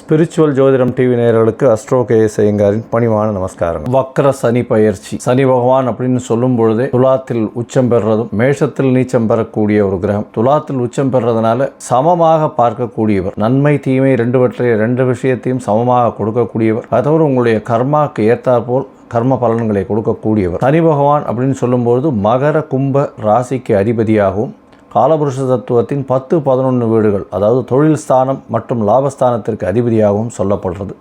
Spiritual ஜோதிடம் TV நேயர்களுக்கு astro KS ஐயங்காரின் பணிவான நமஸ்காரம். வக்ர சனி பயிற்சி. சனி பகவான் அப்படின்னு சொல்லும் பொழுதே துலாத்தில் உச்சம் பெறுறதும் மேஷத்தில் நீச்சம் பெறக்கூடிய ஒரு கிரகம். துலாத்தில் உச்சம் பெறுறதுனால சமமாக பார்க்கக்கூடியவர் நன்மை தீமை ரெண்டுவற்றை ரெண்டு விஷயத்தையும் சமமாக கொடுக்கக்கூடியவர் அதோடு உங்களுடைய கர்மாக்கு ஏற்றாற்போல் கர்ம பலன்களை கொடுக்கக்கூடியவர். சனி பகவான் அப்படின்னு சொல்லும்போது மகர கும்ப ராசிக்கு அதிபதியாகவும் காலபுருஷ தத்துவத்தின் பத்து பதினொன்று வீடுகள் அதாவது தொழில் ஸ்தானம் மற்றும் லாபஸ்தானத்திற்கு அதிபதியாகவும் சொல்லப்படுறது.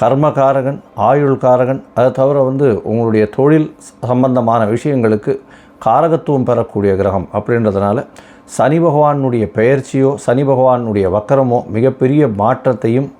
கர்மகாரகன் ஆயுள்காரகன் அதை தவிர வந்து உங்களுடைய தொழில் சம்பந்தமான விஷயங்களுக்கு காரகத்துவம் பெறக்கூடிய கிரகம் அப்படின்றதுனால சனி பகவானுடைய பெயர்ச்சியோ சனி பகவானுடைய வக்கரமோ மிகப்பெரிய மாற்றத்தையும்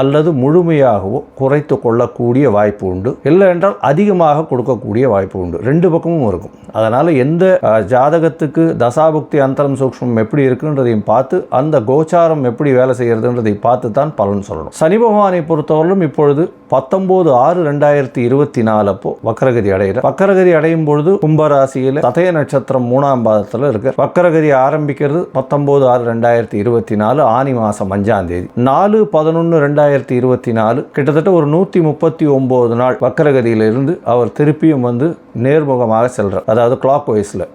அல்லது முழுமையாகவோ குறைத்து கொள்ளக்கூடிய வாய்ப்பு உண்டு. இல்லை என்றால் அதிகமாக கொடுக்கக்கூடிய வாய்ப்பு உண்டு. ரெண்டு பக்கமும் இருக்கும். அதனால் எந்த ஜாதகத்துக்கு தசாபுக்தி அந்தரம் சூக்ஷ்மம் எப்படி இருக்குன்றதையும் பார்த்து அந்த கோச்சாரம் எப்படி வேலை செய்கிறதுன்றதை பார்த்து தான் பலன் சொல்லணும். சனி பகவானை பொறுத்தவரையிலும் இப்பொழுது பத்தொம்போது ஆறு ரெண்டாயிரத்தி இருபத்தி நாலு அப்போ வக்கரகதி அடைகிற வக்கரகதி அடையும் பொழுது கும்பராசியில் சதய நட்சத்திரம் மூணாம் பாதத்தில் இருக்கு. வக்கரகதி ஆரம்பிக்கிறது பத்தொம்போது ஆறு ரெண்டாயிரத்தி இருபத்தி நாலு ஆனி மாதம் அஞ்சாம் தேதி. நாலு பதினொன்று ரெண்டாயிரத்தி இருபத்தி நாலு கிட்டத்தட்ட ஒரு நூற்றி முப்பத்தி ஒம்பது நாள் வக்கரகதியிலிருந்து அவர் திருப்பியும் வந்து நேர்முகமாக செல்றார். அதாவது கிளாக் வைஸில்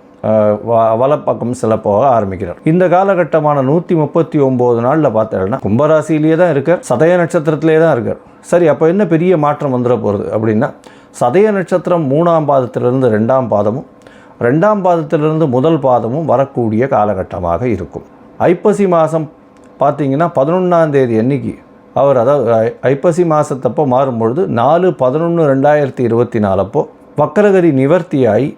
வலப்பக்கம் சில போக ஆரம்பிக்கிறார். இந்த காலகட்டமான நூற்றி முப்பத்தி ஒம்பது நாளில் பார்த்தேன்னா கும்பராசிலேயே தான் இருக்கார் சதய நட்சத்திரத்திலே தான் இருக்கார். சரி அப்போ என்ன பெரிய மாற்றம் வந்துட போகிறது அப்படின்னா சதய நட்சத்திரம் மூணாம் பாதத்திலிருந்து ரெண்டாம் பாதமும் ரெண்டாம் பாதத்திலிருந்து முதல் பாதமும் வரக்கூடிய காலகட்டமாக இருக்கும். ஐப்பசி மாதம் பார்த்தீங்கன்னா பதினொன்றாம் தேதி அன்னைக்கு அவர் அதாவது ஐ- ஐப்பசி மாதத்தப்போ மாறும்பொழுது நாலு பதினொன்று ரெண்டாயிரத்தி இருபத்தி நாலப்போ வக்கரகரி நிவர்த்தியாகி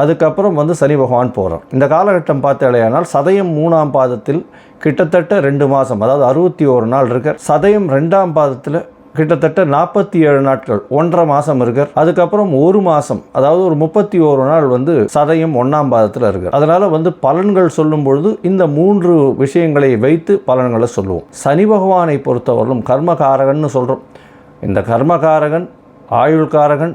அதுக்கப்புறம் வந்து சனி பகவான் போகிறார் இந்த காலகட்டம் பார்த்தாலேயானால் சதயம் மூணாம் பாதத்தில் கிட்டத்தட்ட ரெண்டு மாதம் அதாவது அறுபத்தி ஒரு நாள் இருக்கார். சதயம் ரெண்டாம் பாதத்தில் கிட்டத்தட்ட நாற்பத்தி ஏழு நாட்கள் ஒன்றரை மாதம் இருக்கார். அதுக்கப்புறம் ஒரு மாதம் அதாவது ஒரு முப்பத்தி ஓரு நாள் வந்து சதயம் ஒன்றாம் பாதத்தில் இருக்கார். அதனால் வந்து பலன்கள் சொல்லும் பொழுது இந்த மூன்று விஷயங்களை வைத்து பலன்களை சொல்லுவோம். சனி பகவானை பொறுத்தவரையிலும் கர்மகாரகன்னு சொல்கிறோம் இந்த கர்மகாரகன் ஆயுள்காரகன்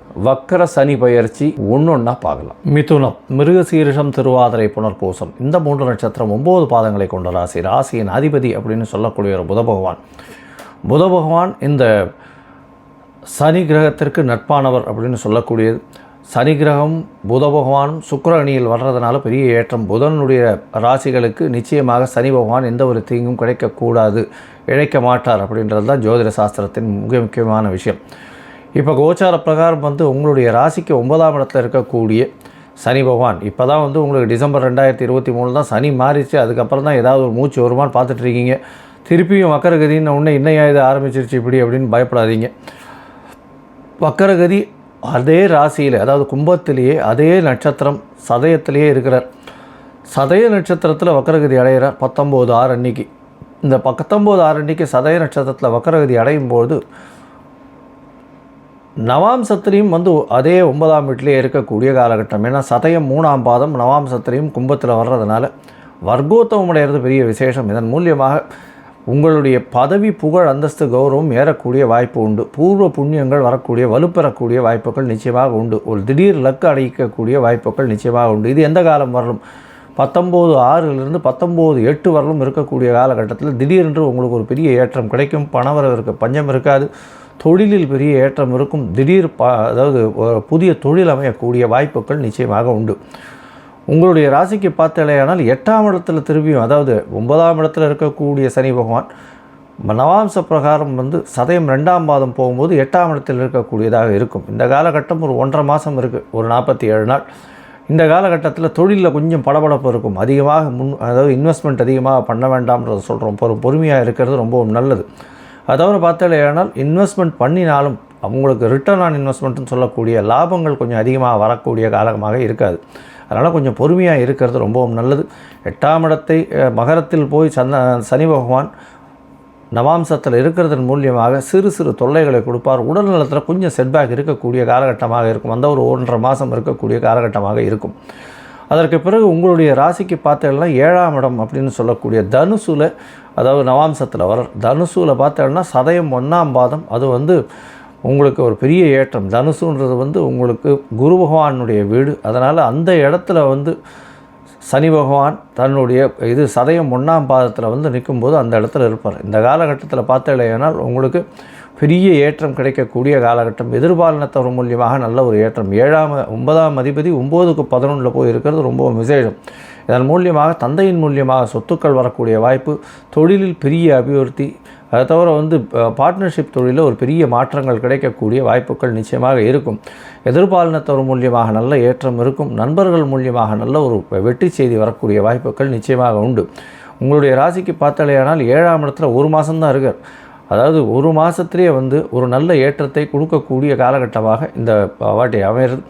வக்கர சனி பயிற்சி ஒன்றொன்னா பார்க்கலாம். மிதுனம் மிருகசீரிஷம் திருவாதிரை புனர்பூசம் இந்த மூன்று நட்சத்திரம் ஒம்பது பாதங்களை கொண்ட ராசி. ராசியின் அதிபதி அப்படின்னு சொல்லக்கூடிய ஒரு புத பகவான். புத பகவான் இந்த சனி கிரகத்திற்கு நட்பானவர் அப்படின்னு சொல்லக்கூடியது. சனி கிரகம் புத பகவானும் சுக்கர அணியில் வர்றதுனால பெரிய ஏற்றம். புதனுடைய ராசிகளுக்கு நிச்சயமாக சனி பகவான் எந்த ஒரு தீங்கும் கிடைக்கக்கூடாது. இழைக்க மாட்டார் அப்படின்றது தான் ஜோதிட சாஸ்திரத்தின் மிக முக்கியமான விஷயம். இப்போ கோச்சார பிரகாரம் வந்து உங்களுடைய ராசிக்கு ஒன்பதாம் இடத்துல இருக்கக்கூடிய சனி பகவான். இப்போ தான் வந்து உங்களுக்கு டிசம்பர் ரெண்டாயிரத்தி இருபத்தி மூணு தான் சனி மாறிச்சு. அதுக்கப்புறம் தான் ஏதாவது ஒரு மூச்சு வருமான்னு பார்த்துட்ருக்கீங்க திருப்பியும் வக்கரகதின்னு உடனே இன்னையா இது ஆரம்பிச்சிருச்சு இப்படி அப்படின்னு பயப்படாதீங்க. வக்கரகதி அதே ராசியில் அதாவது கும்பத்திலேயே அதே நட்சத்திரம் சதயத்திலேயே இருக்கிறார். சதய நட்சத்திரத்தில் வக்கரகதி அடைகிறார் பத்தொம்போது ஆறு அன்னைக்கு. இந்த பத்தொம்போது ஆறு அன்னைக்கு சதய நட்சத்திரத்தில் வக்கரகதி அடையும் போது நவாம்சத்திலையும் வந்து அதே ஒன்பதாம் வீட்டிலே இருக்கக்கூடிய காலகட்டம். ஏன்னா சதயம் மூணாம் பாதம் நவாம்சத்திலையும் கும்பத்தில் வர்றதுனால வர்க்கோத்தவம் அடைகிறது பெரிய விசேஷம். இதன் மூலியமாக உங்களுடைய பதவி புகழ் அந்தஸ்து கௌரவம் ஏறக்கூடிய வாய்ப்பு உண்டு. பூர்வ புண்ணியங்கள் வரக்கூடிய வலுப்பெறக்கூடிய வாய்ப்புகள் நிச்சயமாக உண்டு. ஒரு திடீர் லக்கு அடைக்கக்கூடிய வாய்ப்புகள் நிச்சயமாக உண்டு. இது எந்த காலம் வரலும்? பத்தொம்போது ஆறுலேருந்து பத்தொம்போது எட்டு வரலும் இருக்கக்கூடிய காலகட்டத்தில் திடீரென்று உங்களுக்கு ஒரு பெரிய ஏற்றம் கிடைக்கும். பணவரவு இருக்க பஞ்சம் இருக்காது. தொழிலில் பெரிய ஏற்றம் இருக்கும். திடீர் பா அதாவது புதிய தொழில் அமையக்கூடிய வாய்ப்புகள் நிச்சயமாக உண்டு. உங்களுடைய ராசிக்கு பார்த்தாலேயானால் எட்டாம் இடத்துல திரும்பியும் அதாவது ஒன்பதாம் இடத்துல இருக்கக்கூடிய சனி பகவான் நவாம்ச பிரகாரம் வந்து சதயம் ரெண்டாம் பாதம் போகும்போது எட்டாம் இடத்தில் இருக்கக்கூடியதாக இருக்கும். இந்த காலகட்டம் ஒரு ஒன்றரை மாதம் இருக்குது ஒரு நாற்பத்தி ஏழு நாள். இந்த காலகட்டத்தில் தொழிலில் கொஞ்சம் படபடப்பு இருக்கும். அதிகமாக முன் அதாவது இன்வெஸ்ட்மெண்ட் அதிகமாக பண்ண வேண்டாம்ன்றத சொல்கிறோம் பொறு பொறுமையாக இருக்கிறது ரொம்பவும் நல்லது. அது தவிர பார்த்தாலேயானால் இன்வெஸ்ட்மெண்ட் பண்ணினாலும் அவங்களுக்கு ரிட்டர்ன் ஆன் இன்வெஸ்ட்மெண்ட்னு சொல்லக்கூடிய லாபங்கள் கொஞ்சம் அதிகமாக வரக்கூடிய காலமாக இருக்காது. அதனால் கொஞ்சம் பொறுமையாக இருக்கிறது ரொம்பவும் நல்லது. எட்டாம் இடத்தை மகரத்தில் போய் சந்த சனி பகவான் நவாம்சத்தில் இருக்கிறதன் மூலியமாக சிறு சிறு தொல்லைகளை கொடுப்பார். உடல் நலத்தில் கொஞ்சம் செட்பேக் இருக்கக்கூடிய காலகட்டமாக இருக்கும். அந்த ஒரு ஒன்றரை மாதம் இருக்கக்கூடிய காலகட்டமாக இருக்கும். அதற்கு பிறகு உங்களுடைய ராசிக்கு பார்த்தீங்கன்னா ஏழாம் இடம் அப்படின்னு சொல்லக்கூடிய தனுசுல அதாவது நவாம்சத்தில் வர தனுசுல பார்த்தீங்கன்னா சதயம் ஒன்றாம் பாதம். அது வந்து உங்களுக்கு ஒரு பெரிய ஏற்றம். தனுசுன்றது வந்து உங்களுக்கு குரு பகவானுடைய வீடு. அதனால் அந்த இடத்துல வந்து சனி பகவான் தன்னுடைய இது சதயம் ஒன்றாம் பாதத்தில் வந்து நிற்கும்போது அந்த இடத்துல இருப்பார். இந்த காலகட்டத்தில் பார்த்தீங்கன்னா உங்களுக்கு பெரிய ஏற்றம் கிடைக்கக்கூடிய காலகட்டம். எதிர்பாலனத்தவர் மூலியமாக நல்ல ஒரு ஏற்றம். ஏழாம் ஒன்பதாம் அதிபதி ஒம்போதுக்கு பதினொன்றில் போய் இருக்கிறது ரொம்ப விசேஷம். இதன் மூலியமாக தந்தையின் மூலியமாக சொத்துக்கள் வரக்கூடிய வாய்ப்பு தொழிலில் பெரிய அபிவிருத்தி அதை தவிர வந்து பார்ட்னர்ஷிப் தொழிலில் ஒரு பெரிய மாற்றங்கள் கிடைக்கக்கூடிய வாய்ப்புகள் நிச்சயமாக இருக்கும். எதிர்பாலினத்தவர் மூலியமாக நல்ல ஏற்றம் இருக்கும். நண்பர்கள் மூலியமாக நல்ல ஒரு வெற்றி செய்தி வரக்கூடிய வாய்ப்புகள் நிச்சயமாக உண்டு. உங்களுடைய ராசிக்கு பார்த்தாலேயானால் ஏழாம் இடத்துல ஒரு மாதம்தான் இருக்கார். அதாவது ஒரு மாதத்துலேயே வந்து ஒரு நல்ல ஏற்றத்தை கொடுக்கக்கூடிய காலகட்டமாக இந்த வாட்டி அமையிறது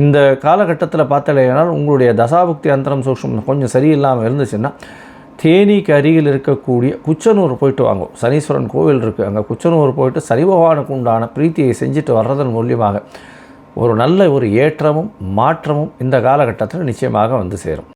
இந்த காலகட்டத்தில் பார்த்தாலேயானால் உங்களுடைய தசாபுக்தி அந்தரம் சூக்ஷ்மம் கொஞ்சம் சரியில்லாமல் இருந்துச்சுன்னா தேனிக்கு அருகில் இருக்கக்கூடிய குச்சனூர் போயிட்டு வாங்கும் சனீஸ்வரன் கோவில் இருக்குது அங்கே குச்சனூர் போயிட்டு சனி பகவானுக்கு உண்டான பிரீத்தியை செஞ்சுட்டு வர்றதன் மூலியமாக ஒரு நல்ல ஒரு ஏற்றமும் மாற்றமும் இந்த காலகட்டத்தில் நிச்சயமாக வந்து சேரும்.